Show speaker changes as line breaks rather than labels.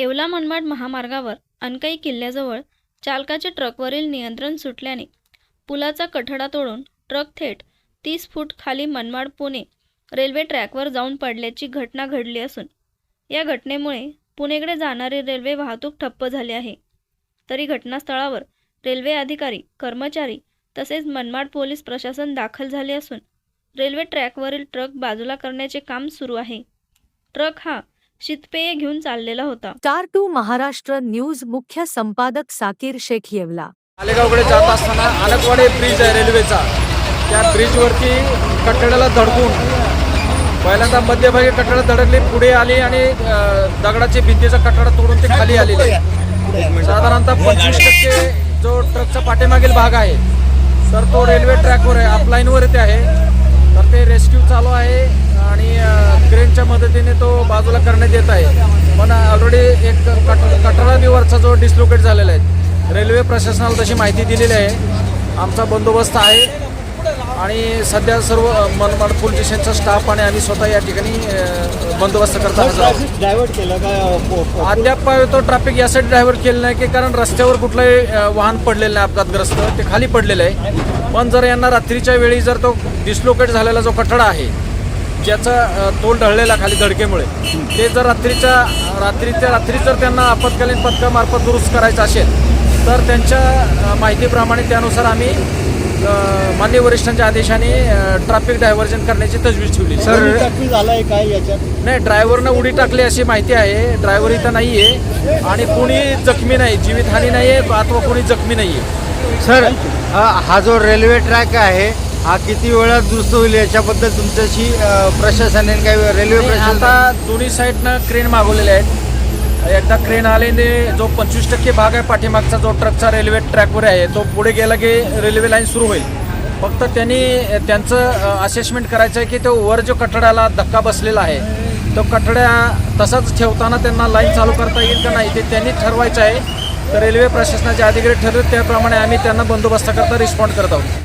येवला मनमाड महामार्गावर अनकाई किल्ल्याजवळ चालकाचे ट्रकवरील नियंत्रण सुटल्याने पुलाचा कठडा तोडून ट्रक थेट तीस फूट खाली मनमाड पुणे रेल्वे ट्रॅकवर जाऊन पडल्याची घटना घडली असून या घटनेमुळे पुणेकडे जाणारी रेल्वे वाहतूक ठप्प झाली आहे. तरी घटनास्थळावर रेल्वे अधिकारी कर्मचारी तसेच मनमाड पोलीस प्रशासन दाखल झाले असून रेल्वे ट्रॅकवरील ट्रक बाजूला करण्याचे काम सुरू आहे. ट्रक हा शीतपेये घेऊन चाललेला होता.
स्टार टू महाराष्ट्र न्यूज मुख्य संपादक साकीर शेख येवला.
आलेगावकडे जात असताना आलकवाडे ब्रिज आहे रेल्वेचा. त्या ब्रिजवरती कट्ट्याला धडकून पहिल्यांदा मध्यभागी कठडा धडकली पुढे आली आणि दगडाची भिंतीचा कठडा तोडून ते खाली आलेले साधारणतः पंचवीस टक्के जो ट्रकचा पाठीमागील भाग आहे तर तो रेल्वे ट्रॅकवर आहे अपलाईनवर येते आहे. तर ते रेस्क्यू चालू आहे. अ, क्रेनच्या मदतीने तो बाजूला करण्यात येत आहे. पण ऑलरेडी एक कट कटरा वरचा जो डिस्लोकेट झालेला आहे. रेल्वे प्रशासनाला तशी माहिती दिलेली आहे. आमचा बंदोबस्त आहे. आणि सध्या सर्व मनमाड पोलीस स्टेशनचा स्टाफ आणि आम्ही स्वतः या ठिकाणी बंदोबस्त करता.
डायव्हर्ट केलं का
अद्याप तो ट्रॅफिक यासाठी ड्रायव्हर केलं नाही की कारण रस्त्यावर कुठलंही वाहन पडलेलं नाही अपघातग्रस्त. ते खाली पडलेलं आहे. पण जर यांना रात्रीच्या वेळी जर तो डिस्लोकेट झालेला जो कठडा आहे ज्याचा तोल ढळलेला खाली धडकेमुळे. ते जर रात्रीच्या रात्रीच्या रात्री जर त्यांना आपत्कालीन पथकामार्फत दुरुस्त करायचं असेल तर त्यांच्या माहितीप्रमाणे त्यानुसार आम्ही मान्य वरिष्ठांच्या आदेशाने ट्रॅफिक डायव्हर्जन करण्याची तजवीज ठेवली
सर जखमी झालाय काय याच्यात?
नाही ड्रायव्हरनं उडी टाकली अशी माहिती आहे. ड्रायव्हर इथं नाही आहे आणि कोणी जखमी नाही जीवितहानी नाही आहे अथवा कोणी जखमी नाही आहे
सर हा जो रेल्वे ट्रॅक आहे हा किती वेळात दुरुस्त होईल याच्याबद्दल तुमच्याशी प्रशासनाने काही रेल्वे प्रशासन
आता दोन्ही साईडनं क्रेन मागवलेले आहेत. एकदा क्रेन आल्याने जो पंचवीस टक्के भाग आहे पाठीमागचा जो ट्रकचा रेल्वे ट्रॅकवर आहे तो पुढे गेला की रेल्वे लाईन सुरू होईल. फक्त त्यांनी त्यांचं असेसमेंट करायचं आहे की तो वर जो कठड्याला धक्का बसलेला आहे तो कठड्या तसाच ठेवताना त्यांना लाईन चालू करता येईल का नाही ते त्यांनी ठरवायचं आहे. तर रेल्वे प्रशासनाचे अधिकारी ठरवत त्याप्रमाणे आम्ही त्यांना बंदोबस्ताकरता रिस्पॉन्ड करत आहोत.